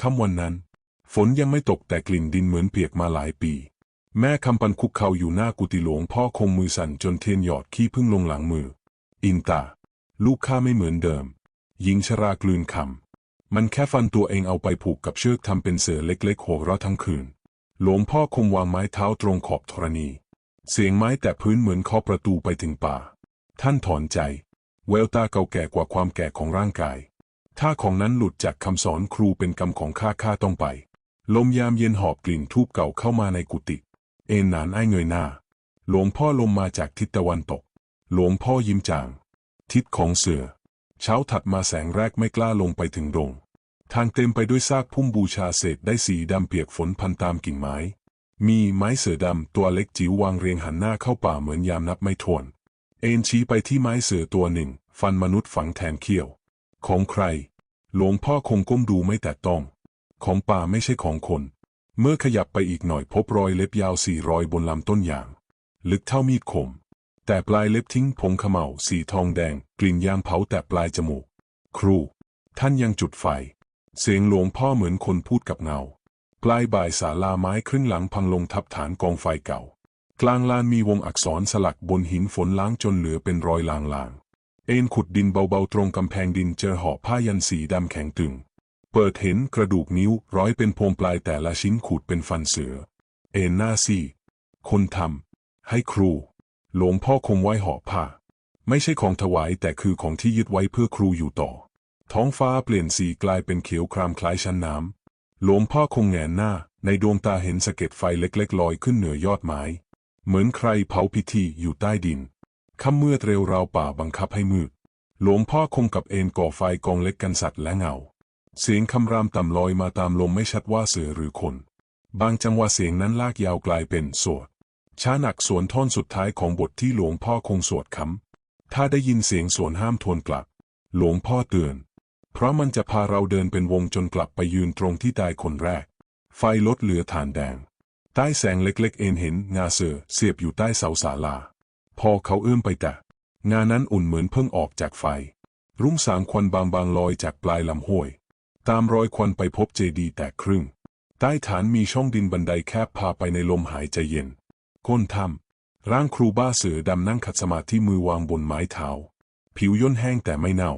ค่ำวันนั้น ฝนยังไม่ตกแต่กลิ่นดินเหมือนเปียกมาหลายปี แม่คำปันคุกเข่าอยู่หน้ากุฏิหลวงพ่อคงมือสั่นจนเทียนหยอดขี้พึ่งลงหลังมือ อินตา ลูกข้าไม่เหมือนเดิม หญิงชรากลืนคำมันแค่ฟันตัวเองเอาไปผูกกับเชือกทำเป็นเสือเล็กๆหัวเราะทั้งคืน หลวงพ่อคงวางไม้เท้าตรงขอบธรณี เสียงไม้แตะพื้นเหมือนเคาะประตูไปถึงป่า ท่านถอนใจแววตาเก่าแก่กว่าความแก่ของร่างกาย ถ้าของนั้นหลุดจากคำสอนครูเป็นกรรมของข้าข้าต้องไป ลมยามเย็นหอบกลิ่นทูบเก่าเข้ามาในกุฏิเอ็นหนานไอ้เงยหน้า หลวงพ่อลมมาจากทิศตะวันตก หลวงพ่อยิ้มจาง ทิศของเสือ เช้าถัดมาแสงแรกไม่กล้าลงไปถึงโรงทางเต็มไปด้วยซากพุ่มบูชาเศษได้สีดำเปียกฝนพันตามกิ่งไม้ มีไม้เสือดำตัวเล็กจิ๋ววางเรียงหันหน้าเข้าป่าเหมือนยามนับไม่ถ้วน เอ็นชี้ไปที่ไม้เสือตัวหนึ่ง ฟันมนุษย์ฝังแทนเขี้ยว ของใคร หลวงพ่อคงก้มดูไม่แต่ต้อง ของป่าไม่ใช่ของคน เมื่อขยับไปอีกหน่อยพบรอยเล็บยาวสี่รอยบนลำต้นยาง ลึกเท่ามีดคม แต่ปลายเล็บทิ้งผงขม่าสีทองแดง กลิ่นยางเผาแต่ปลายจมูก ครู ท่านยังจุดไฟ เสียงหลวงพ่อเหมือนคนพูดกับเงา ปลายบ่ายศาลาไม้ครึ่งหลังพังลงทับฐานกองไฟเก่า กลางลานมีวงอักษรสลักบนหินฝนล้างจนเหลือเป็นรอยลาง เอ็นขุดดินเบาๆตรงกำแพงดินเจอห่อผ้ายันสีดำแข็งตึง เปิดเห็นกระดูกนิ้วร้อยเป็นโพงปลายแต่ละชิ้นขูดเป็นฟันเสือ เอ็นหน้าซีคนทำให้ครู หลวงพ่อคงไว้ห่อผ้า ไม่ใช่ของถวายแต่คือของที่ยึดไว้เพื่อครูอยู่ต่อ ท้องฟ้าเปลี่ยนสีกลายเป็นเขียวครามคล้ายชั้นน้ำหลวงพ่อคงแงนหน้า ในดวงตาเห็นสะเก็ดไฟเล็กๆลอยขึ้นเหนือยอดไม้ เหมือนใครเผาพิธีอยู่ใต้ดิน ค่ำมืดเร็วราวป่าบังคับให้มืด หลวงพ่อคงกับเอ็นก่อไฟกองเล็กกันสัตว์และเงา เสียงคำรามต่ำลอยมาตามลมไม่ชัดว่าเสือหรือคน บางจังหวะเสียงนั้นลากยาวกลายเป็นสวด ช้าหนักสวนท่อนสุดท้ายของบทที่หลวงพ่อคงสวดคำ ถ้าได้ยินเสียงสวนห้ามทวนกลับ หลวงพ่อเตือน เพราะมันจะพาเราเดินเป็นวงจนกลับไปยืนตรงที่ตายคนแรก ไฟลดเหลือฐานแดง ใต้แสงเล็กๆเอ็นเห็นงาเสือเสียบอยู่ใต้เสาศาลา พอเขาเอื้อมไปแต่งานั้นอุ่นเหมือนเพิ่งออกจากไฟ รุ่งสางควันบางๆลอยจากปลายลำห้วย ตามรอยควันไปพบเจดีแตกครึ่ง ใต้ฐานมีช่องดินบันไดแคบพาไปในลมหายใจเย็นก้นถ้ำร่างครูบ้าเสือดำนั่งขัดสมาธิมือวางบนไม้เท้า ผิวย่นแห้งแต่ไม่เน่า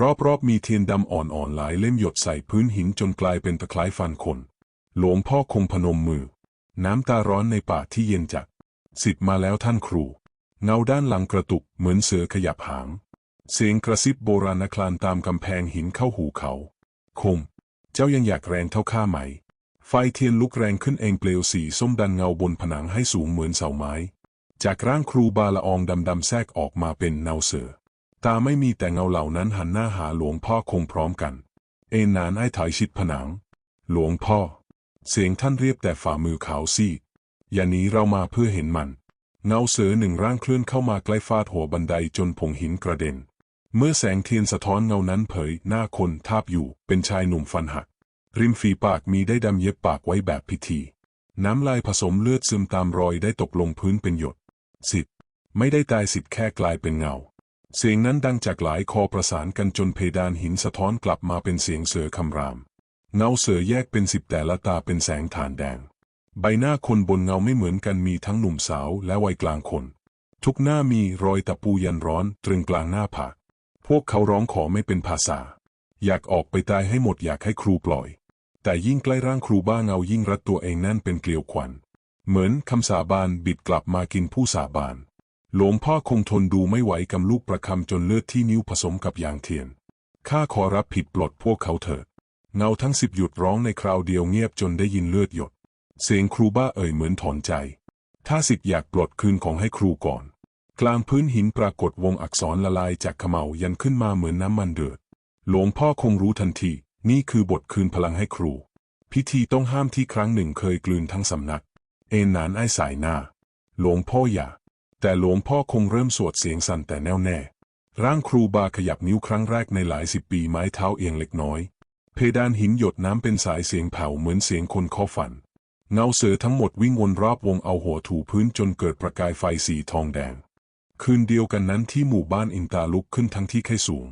รอบๆมีเทียนดำอ่อนๆหลายเล่มหยดใส่พื้นหินจนกลายเป็นตะไคร้ฟันคน หลวงพ่อคงพนมมือ น้ำตาร้อนในป่าที่เย็นจัดสิทธิ์มาแล้วท่านครู เงาด้านหลังกระตุกเหมือนเสือขยับหาง เสียงกระซิบโบราณคลานตามกำแพงหินเข้าหูเขาคงเจ้ายังอยากแรงเท่าข้าไหม ไฟเทียนลุกแรงขึ้นเองเปลวสีส้มดันเงาบนผนังให้สูงเหมือนเสาไม้ จากร่างครูบาละอองดำๆแทรกออกมาเป็นเนาเสือ ตาไม่มีแต่เงาเหล่านั้นหันหน้าหาหลวงพ่อคงพร้อมกัน เอ็นหนานไอ้ถอยชิดผนัง หลวงพ่อ เสียงท่านเรียบแต่ฝ่ามือขาวซีดอย่าหนีเรามาเพื่อเห็นมัน เงาเสือหนึ่งร่างเคลื่อนเข้ามาใกล้ฟาดหัวบันไดจนผงหินกระเด็น เมื่อแสงเทียนสะท้อนเงานั้นเผยหน้าคนทาบอยู่ เป็นชายหนุ่มฟันหัก ริมฝีปากมีได้ดำเย็บปากไว้แบบพิธี น้ำลายผสมเลือดซึมตามรอยได้ตกลงพื้นเป็นหยด สิทธิ์ไม่ได้ตายสิทธิ์แค่กลายเป็นเงา เสียงนั้นดังจากหลายคอประสานกันจนเพดานหินสะท้อนกลับมาเป็นเสียงเสือคำราม เงาเสือแยกเป็นสิบแต่ละตาเป็นแสงฐานแดง ใบหน้าคนบนเงาไม่เหมือนกันมีทั้งหนุ่มสาวและวัยกลางคน ทุกหน้ามีรอยตะปูยันร้อนตรึงกลางหน้าผาก พวกเขาร้องขอไม่เป็นภาษา อยากออกไปตายให้หมดอยากให้ครูปล่อย แต่ยิ่งใกล้ร่างครูบ้าเงายิ่งรัดตัวเองแน่นเป็นเกลียวขวัญ เหมือนคำสาบานบิดกลับมากินผู้สาบาน หลวงพ่อคงทนดูไม่ไหวกำลูกประคำจนเลือดที่นิ้วผสมกับยางเทียน ข้าขอรับผิดปลดพวกเขาเถิดเงาทั้งสิบหยุดร้องในคราวเดียวเงียบจนได้ยินเลือดหยด เสียงครูบ้าเอ่ยเหมือนถอนใจ ถ้าสิทธิ์อยากปลดคืนของให้ครูก่อน กลางพื้นหินปรากฏวงอักษรละลายจากขม่ายันขึ้นมาเหมือนน้ำมันเดือด หลวงพ่อคงรู้ทันที นี่คือบทคืนพลังให้ครู พิธีต้องห้ามที่ครั้งหนึ่งเคยกลืนทั้งสำนัก เอ็นหนานไอ้สายหน้า หลวงพ่ออย่า แต่หลวงพ่อคงเริ่มสวดเสียงสั่นแต่แน่วแน่ ร่างครูบาขยับนิ้วครั้งแรกในหลายสิบปีไม้เท้าเอียงเล็กน้อย เพดานหินหยดน้ำเป็นสายเสียงแผ่วเหมือนเสียงคนเคาะฝัน เงาเสือทั้งหมดวิ่งวนรอบวงเอาหัวถูพื้นจนเกิดประกายไฟสีทองแดง คืนเดียวกันนั้นที่หมู่บ้านอินตาลุกขึ้นทั้งที่ไข้สูง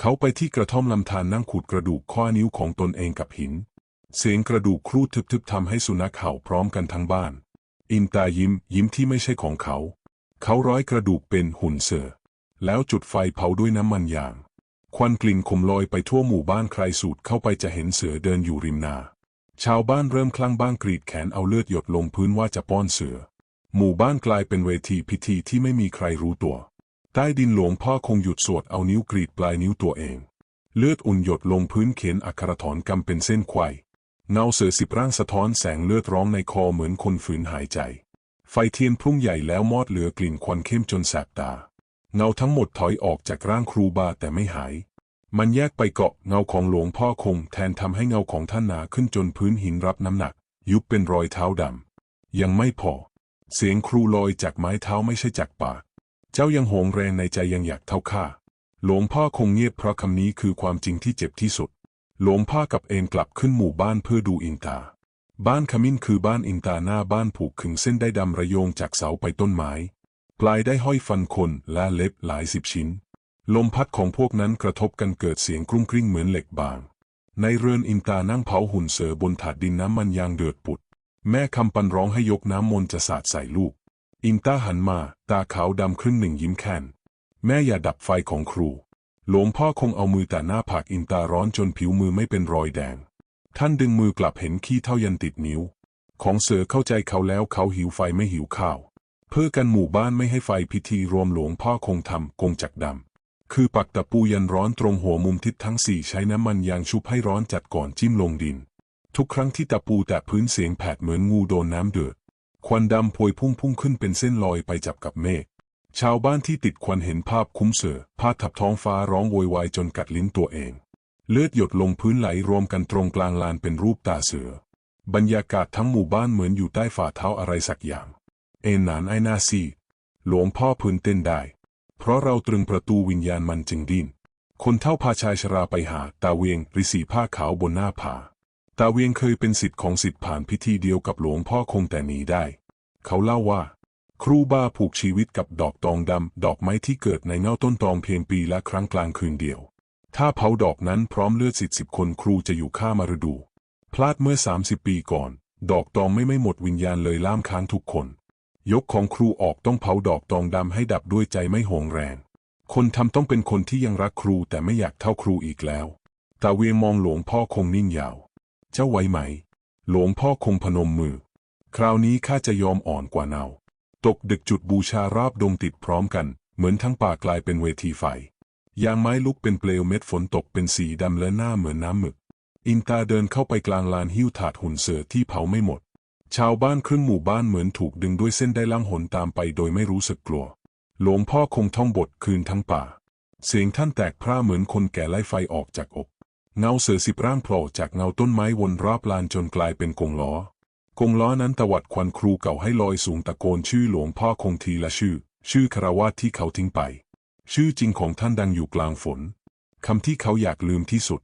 เขาไปที่กระท่อมลำธารนั่งขูดกระดูกข้อนิ้วของตนเองกับหิน เสียงกระดูกครูดทึบๆทำให้สุนัขเห่าพร้อมกันทั้งบ้าน อินตายิ้มยิ้มที่ไม่ใช่ของเขา เขาร้อยกระดูกเป็นหุ่นเสือแล้วจุดไฟเผาด้วยน้ำมันยาง ควันกลิ่นขมลอยไปทั่วหมู่บ้านใครสูดเข้าไปจะเห็นเสือเดินอยู่ริมนา ชาวบ้านเริ่มคลั่งบ้างกรีดแขนเอาเลือดหยดลงพื้นว่าจะป้อนเสือ หมู่บ้านกลายเป็นเวทีพิธีที่ไม่มีใครรู้ตัว ใต้ดินหลวงพ่อคงหยุดสวดเอานิ้วกรีดปลายนิ้วตัวเอง เลือดอุ่นหยดลงพื้นเขียนอักขระถอนกำเป็นเส้นไขว้เงาเสือสิบร่างสะท้อนแสงเลือดร้องในคอเหมือนคนฝืนหายใจ ไฟเทียนพุ่งใหญ่แล้วมอดเหลือกลิ่นควันเข้มจนแสบตา เงาทั้งหมดถอยออกจากร่างครูบาแต่ไม่หาย มันแยกไปเกาะเงาของหลวงพ่อคงแทนทำให้เงาของท่านหนาขึ้นจนพื้นหินรับน้ำหนัก ยุบเป็นรอยเท้าดำ ยังไม่พอ เสียงครูลอยจากไม้เท้าไม่ใช่จากปากเจ้ายังโหงแรงในใจยังอยากเท่าข้าหลวงพ่อคงเงียบเพราะคำนี้คือความจริงที่เจ็บที่สุด หลวงพ่อกับเอนกลับขึ้นหมู่บ้านเพื่อดูอินตา บ้านขมิ้นคือบ้านอินตาหน้าบ้านผูกขึงเส้นได้ดำระโยงจากเสาไปต้นไม้ ปลายได้ห้อยฟันคนและเล็บหลายสิบชิ้น ลมพัดของพวกนั้นกระทบกันเกิดเสียงกรุ้งกริ้งเหมือนเหล็กบาง ในเรือนอินตานั่งเผาหุ่นเสือบนถาดดินน้ำมันยางเดือดปุด แม่คำปันร้องให้ยกน้ำมนต์จะสาดใส่ลูก อินตาหันมา ตาขาวดำครึ่งหนึ่งยิ้มแค้นแม่อย่าดับไฟของครู หลวงพ่อคงเอามือแต่หน้าผากอินตาร้อนจนผิวมือไม่เป็นรอยแดง ท่านดึงมือกลับเห็นขี้เท่ายันติดนิ้ว ของเสือเข้าใจเขาแล้วเขาหิวไฟไม่หิวข้าว เพื่อกันหมู่บ้านไม่ให้ไฟพิธีรวมหลวงพ่อคงทำกงจักดำ คือปักตะปูยันร้อนตรงหัวมุมทิศทั้งสี่ใช้น้ำมันยางชุบให้ร้อนจัดก่อนจิ้มลงดิน ทุกครั้งที่ตะปูแตะพื้นเสียงแผดเหมือนงูโดนน้ำเดือด ควันดำพวยพุ่งพุ่งขึ้นเป็นเส้นลอยไปจับกับเมฆ ชาวบ้านที่ติดควันเห็นภาพคุ้มเสือพาดทับท้องฟ้าร้องโวยวายจนกัดลิ้นตัวเอง เลือดหยดลงพื้นไหลรวมกันตรงกลางลานเป็นรูปตาเสือ บรรยากาศทั้งหมู่บ้านเหมือนอยู่ใต้ฝ่าเท้าอะไรสักอย่าง เอ็นหนานไอนาซีหลวงพ่อพื้นเต้นได้ เพราะเราตรึงประตูวิญญาณมันจึงดิ้น คนเท่าพาชายชราไปหา ตาเวียงริสีผ้าขาวบนหน้าผา ตาเวียงเคยเป็นสิทธิ์ของสิทธิ์ผ่านพิธีเดียวกับหลวงพ่อคงแต่หนีได้ เขาเล่าว่า ครูบาผูกชีวิตกับดอกตองดำ ดอกไม้ที่เกิดในเง่าต้นตองเพียงปีละครั้งกลางคืนเดียว ถ้าเผาดอกนั้นพร้อมเลือดสิทธิ์สิบคนครูจะอยู่ข้ามฤดู พลาดเมื่อสามสิบปีก่อน ดอกตองไม่ไม่หมดวิญญาณเลยล่ามค้างทุกคน ยกของครูออกต้องเผาดอกตองดำให้ดับด้วยใจไม่โหงแรง คนทำต้องเป็นคนที่ยังรักครูแต่ไม่อยากเท่าครูอีกแล้ว ตาเวียงมองหลวงพ่อคงนิ่งยาว เจ้าไหวไหม หลวงพ่อคงพนมมือ คราวนี้ข้าจะยอมอ่อนกว่าเนา ตกดึกจุดบูชาราบดงติดพร้อมกัน เหมือนทั้งป่ากลายเป็นเวทีไฟ ยางไม้ลุกเป็นเปลวเม็ดฝนตกเป็นสีดำและหน้าเหมือนน้ำหมึก อินตาเดินเข้าไปกลางลานหิ้วถาดหุ่นเสือที่เผาไม่หมด ชาวบ้านครึ่งหมู่บ้านเหมือนถูกดึงด้วยเส้นได้ล่างหนตามไปโดยไม่รู้สึกกลัว หลวงพ่อคงท่องบทคืนทั้งป่า เสียงท่านแตกพร่าเหมือนคนแก่ไล่ไฟออกจากอก เงาเสือสิบร่างโผล่จากเงาต้นไม้วนรอบลานจนกลายเป็นกงล้อกงล้อนั้นตวัดควันครูเก่าให้ลอยสูงตะโกนชื่อหลวงพ่อคงทีละชื่อ ชื่อคารวาสที่เขาทิ้งไป ชื่อจริงของท่านดังอยู่กลางฝนคำที่เขาอยากลืมที่สุด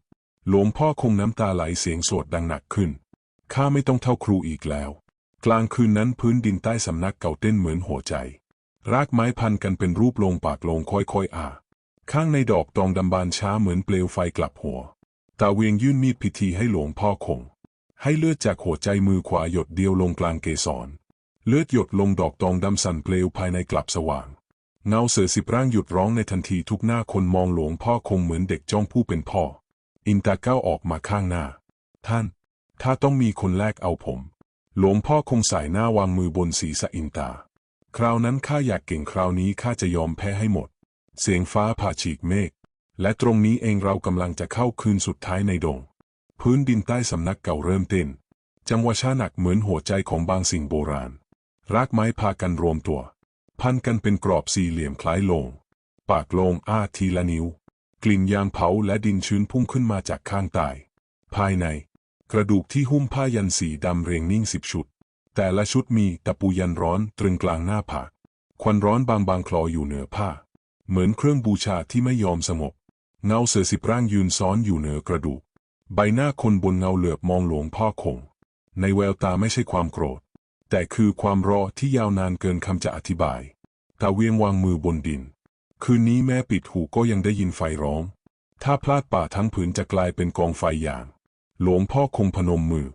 หลวงพ่อคงน้ำตาไหลเสียงสวดดังหนักขึ้น ข้าไม่ต้องเท่าครูอีกแล้ว กลางคืนนั้นพื้นดินใต้สำนักเก่าเต้นเหมือนหัวใจ รากไม้พันกันเป็นรูปลงปากลงค่อยๆอาข้างในดอกตองดำบานช้าเหมือนเปลวไฟกลับหัว ตาเวียงยื่นมีดพิธีให้หลวงพ่อคง ให้เลือดจากหัวใจมือขวาหยดเดียวลงกลางเกสร เลือดหยดลงดอกตองดำสั่นเปลวภายในกลับสว่าง เงาเสือสิบร่างหยุดร้องในทันทีทุกหน้าคนมองหลวงพ่อคงเหมือนเด็กจ้องผู้เป็นพ่อ อินตาก้าวออกมาข้างหน้า ท่าน ถ้าต้องมีคนแลกเอาผม หลวงพ่อคงสายหน้าวางมือบนศีรษะอินตา คราวนั้นข้าอยากเก่งคราวนี้ข้าจะยอมแพ้ให้หมด เสียงฟ้าผ่าฉีกเมฆ และตรงนี้เองเรากำลังจะเข้าคืนสุดท้ายในดง พื้นดินใต้สำนักเก่าเริ่มเต้น จังหวะช้าหนักเหมือนหัวใจของบางสิ่งโบราณ รากไม้พากันรวมตัว พันกันเป็นกรอบสี่เหลี่ยมคล้ายโลง ปากโลงอ้าทีละนิ้ว กลิ่นยางเผาและดินชื้นพุ่งขึ้นมาจากข้างใต้ภายใน กระดูกที่หุ้มผ้ายันสีดำเรียงนิ่งสิบชุด แต่ละชุดมีตะปูยันร้อนตรึงกลางหน้าผาก ควันร้อนบางบางๆคลออยู่เหนือผ้า เหมือนเครื่องบูชาที่ไม่ยอมสงบ เงาเสือสิบร่างยืนซ้อนอยู่เหนือกระดูก ใบหน้าคนบนเงาเหลือบมองหลวงพ่อคง ในแววตาไม่ใช่ความโกรธ แต่คือความรอที่ยาวนานเกินคำจะอธิบายตาเวียงวางมือบนดิน คืนนี้แม้ปิดหูก็ยังได้ยินไฟร้อง ถ้าพลาดป่าทั้งผืนจะกลายเป็นกองไฟอย่าง หลวงพ่อคงพนมมือ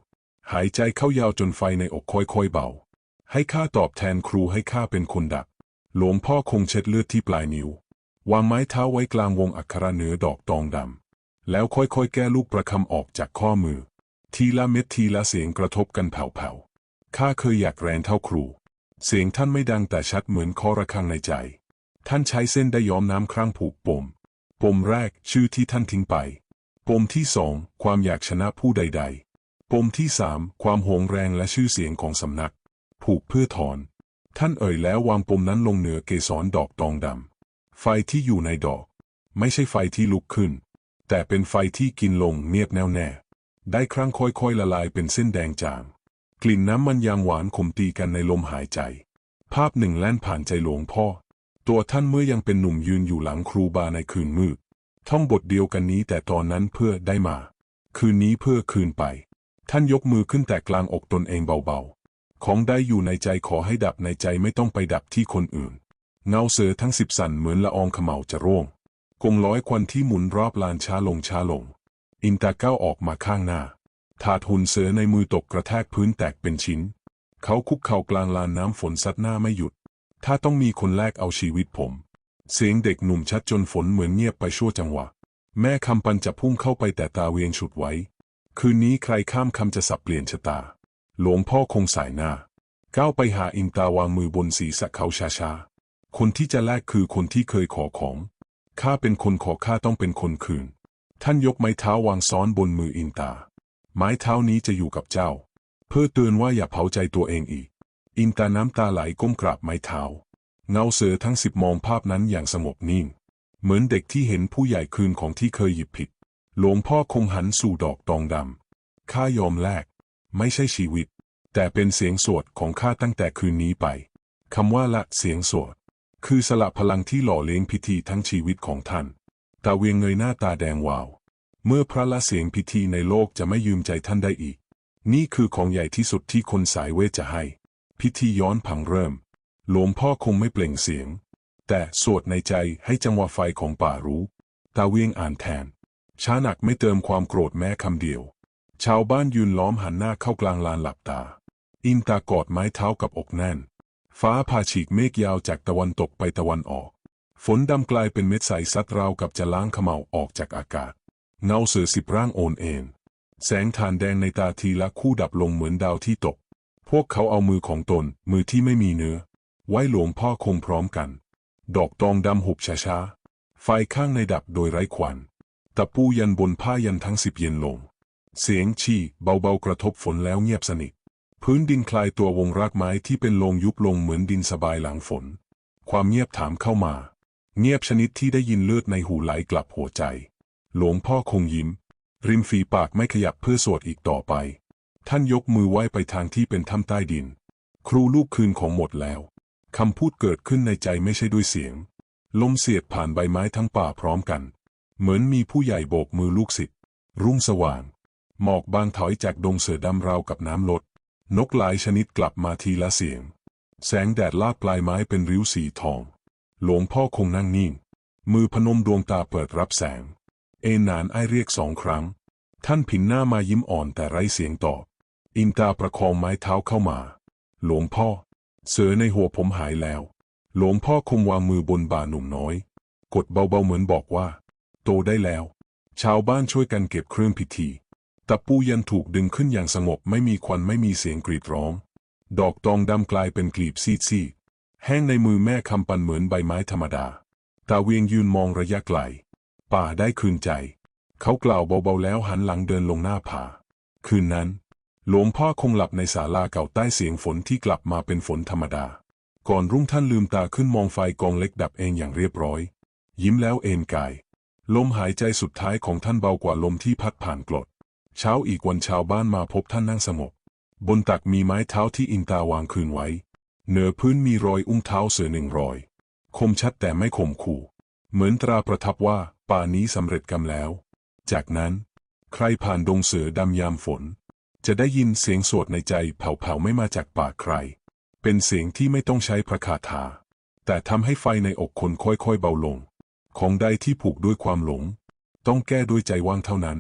หายใจเข้ายาวจนไฟในอกค่อยๆเบา ให้ข้าตอบแทนครูให้ข้าเป็นคนดัก หลวงพ่อคงเช็ดเลือดที่ปลายนิ้ว วางไม้เท้าไว้กลางวงอักขระเหนือดอกตองดำ แล้วค่อยๆ แก้ลูกประคำออกจากข้อมือ ทีละเม็ดทีละเสียงกระทบกันแผ่วๆ ข้าเคยอยากแรงเท่าครู เสียงท่านไม่ดังแต่ชัดเหมือนคอระฆังในใจ ท่านใช้เส้นได้ย้อมน้ำครั่งผูกปม ปมแรกชื่อที่ท่านทิ้งไป ปมที่สองความอยากชนะผู้ใดๆ ปมที่สามความโหงแรงและชื่อเสียงของสำนัก ผูกเพื่อถอน ท่านเอ่ยแล้ววางปมนั้นลงเหนือเกสรดอกตองดำ ไฟที่อยู่ในดอก ไม่ใช่ไฟที่ลุกขึ้น แต่เป็นไฟที่กินลงเนียบแน่วแน่ ได้ครั้งค่อยๆละลายเป็นเส้นแดงจาง กลิ่นน้ำมันยางหวานขมตีกันในลมหายใจ ภาพหนึ่งแล่นผ่านใจหลวงพ่อ ตัวท่านเมื่อยังเป็นหนุ่มยืนอยู่หลังครูบาในคืนมืด ท่องบทเดียวกันนี้แต่ตอนนั้นเพื่อได้มา คืนนี้เพื่อคืนไป ท่านยกมือขึ้นแต่กลางอกตนเองเบาๆ ของได้อยู่ในใจขอให้ดับในใจไม่ต้องไปดับที่คนอื่น เงาเสือทั้งสิบสั่นเหมือนละอองเขม่าจะร่วงกงร้อยควันที่หมุนรอบลานช้าลงช้าลง อินตาก้าวออกมาข้างหน้า ถาดหุ่นเสือในมือตกกระแทกพื้นแตกเป็นชิ้น เขาคุกเข่ากลางลานน้ำฝนซัดหน้าไม่หยุด ถ้าต้องมีคนแลกเอาชีวิตผม เสียงเด็กหนุ่มชัดจนฝนเหมือนเงียบไปชั่วจังหวะ แม่คำปันจะพุ่งเข้าไปแต่ตาเวียงฉุดไว้ คืนนี้ใครข้ามคำจะสับเปลี่ยนชะตา หลวงพ่อคงสายหน้า ก้าวไปหาอินตาวางมือบนศีรษะเขาช้าๆ คนที่จะแลกคือคนที่เคยขอของ ข้าเป็นคนขอข้าต้องเป็นคนคืน ท่านยกไม้เท้าวางซ้อนบนมืออินตา ไม้เท้านี้จะอยู่กับเจ้า เพื่อเตือนว่าอย่าเผาใจตัวเองอีก อินตาน้ำตาไหลก้มกราบไม้เท้า เงาเสือทั้งสิบมองภาพนั้นอย่างสงบนิ่ง เหมือนเด็กที่เห็นผู้ใหญ่คืนของที่เคยหยิบผิด หลวงพ่อคงหันสู่ดอกตองดำข้ายอมแลก ไม่ใช่ชีวิต แต่เป็นเสียงสวดของข้าตั้งแต่คืนนี้ไปคำว่าละเสียงสวด คือสละพลังที่หล่อเลี้ยงพิธีทั้งชีวิตของท่านตาเวียงเงยหน้าตาแดงวาว เมื่อพระละเสียงพิธีในโลกจะไม่ยืมใจท่านได้อีก นี่คือของใหญ่ที่สุดที่คนสายเวทจะให้ พิธีย้อนผังเริ่ม หลวงพ่อคงไม่เปล่งเสียง แต่สวดในใจให้จังหวะไฟของป่ารู้ ตาเวียงอ่านแทน ช้าหนักไม่เติมความโกรธแม้คำเดียว ชาวบ้านยืนล้อมหันหน้าเข้ากลางลานหลับตา อินตากอดไม้เท้ากับอกแน่น ฟ้าผ่าฉีกเมฆยาวจากตะวันตกไปตะวันออก ฝนดำกลายเป็นเม็ดใสซัดราวกับจะล้างขม่าออกจากอากาศ เงาเสือสิบร่างโอนเอ็นแสงฐานแดงในตาทีละคู่ดับลงเหมือนดาวที่ตก พวกเขาเอามือของตนมือที่ไม่มีเนื้อ ไว้หลวงพ่อคงพร้อมกัน ดอกตองดำหุบช้าๆ ไฟข้างในดับโดยไร้ควัน ตะปูยันบนผ้ายันทั้งสิบเย็นลง เสียงชี่เบาๆกระทบฝนแล้วเงียบสนิท พื้นดินคลายตัววงรากไม้ที่เป็นลงยุบลงเหมือนดินสบายหลังฝน ความเงียบถามเข้ามา เงียบชนิดที่ได้ยินเลือดในหูไหลกลับหัวใจ หลวงพ่อคงยิ้ม ริมฝีปากไม่ขยับเพื่อสวดอีกต่อไป ท่านยกมือไหว้ไปทางที่เป็นถ้ำใต้ดิน ครูลูกคืนของหมดแล้ว คำพูดเกิดขึ้นในใจไม่ใช่ด้วยเสียง ลมเสียดผ่านใบไม้ทั้งป่าพร้อมกัน เหมือนมีผู้ใหญ่โบกมือลูกศิษย์รุ่งสว่าง หมอกบางถอยจากดงเสือดำราวกับน้ำลด นกหลายชนิดกลับมาทีละเสียง แสงแดดลากปลายไม้เป็นริ้วสีทอง หลวงพ่อคงนั่งนิ่ง มือพนมดวงตาเปิดรับแสง เอนานไอเรียกสองครั้ง ท่านผินหน้ามายิ้มอ่อนแต่ไร้เสียงตอบ อินตาประคองไม้เท้าเข้ามา หลวงพ่อ เสือในหัวผมหายแล้ว หลวงพ่อคงวางมือบนบ่าหนุ่มน้อย กดเบาๆเหมือนบอกว่า โตได้แล้ว ชาวบ้านช่วยกันเก็บเครื่องพิธีตะปูยันถูกดึงขึ้นอย่างสงบไม่มีควันไม่มีเสียงกรีดร้อง ดอกตองดำกลายเป็นกลีบซีดๆแห้งในมือแม่คำปันเหมือนใบไม้ธรรมดา ตาเวียงยืนมองระยะไกล ป่าได้คืนใจ เขากล่าวเบาๆแล้วหันหลังเดินลงหน้าผา คืนนั้น หลวงพ่อคงหลับในศาลาเก่าใต้เสียงฝนที่กลับมาเป็นฝนธรรมดา ก่อนรุ่งท่านลืมตาขึ้นมองไฟกองเล็กดับเองอย่างเรียบร้อย ยิ้มแล้วเอนกาย ลมหายใจสุดท้ายของท่านเบากว่าลมที่พัดผ่านกรด เช้าอีกวันชาวบ้านมาพบท่านนั่งสงบบนตักมีไม้เท้าที่อินตาวางคืนไว้ เหนือพื้นมีรอยอุ้งเท้าเสือหนึ่งรอย คมชัดแต่ไม่ขมขู่ เหมือนตราประทับว่าป่านี้สำเร็จกรรมแล้ว จากนั้น ใครผ่านดงเสือดำยามฝน จะได้ยินเสียงสวดในใจเผาๆไม่มาจากปากใคร เป็นเสียงที่ไม่ต้องใช้พระคาถา แต่ทำให้ไฟในอกคนค่อยๆเบาลง ของใดที่ผูกด้วยความหลง ต้องแก้ด้วยใจว่างเท่านั้น